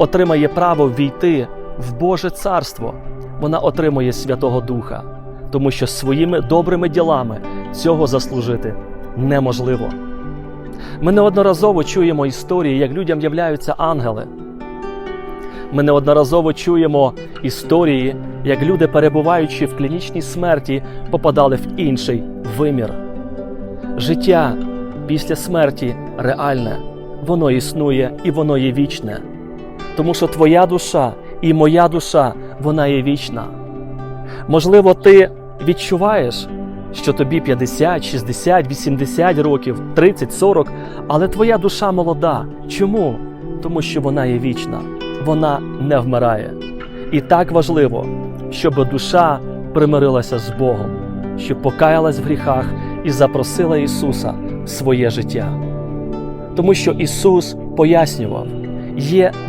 отримає право ввійти в Боже царство, вона отримує Святого Духа, тому що своїми добрими ділами цього заслужити неможливо. Ми неодноразово чуємо історії, як людям являються ангели. Ми неодноразово чуємо історії, як люди, перебуваючи в клінічній смерті, попадали в інший вимір. Життя після смерті реальне, воно існує і воно є вічне. Тому що твоя душа і моя душа, вона є вічна. Можливо, ти відчуваєш, що тобі 50, 60, 80 років, 30, 40, але твоя душа молода. Чому? Тому що вона є вічна, вона не вмирає. І так важливо, щоб душа примирилася з Богом, щоб покаялась в гріхах і запросила Ісуса в своє життя. Тому що Ісус пояснював, є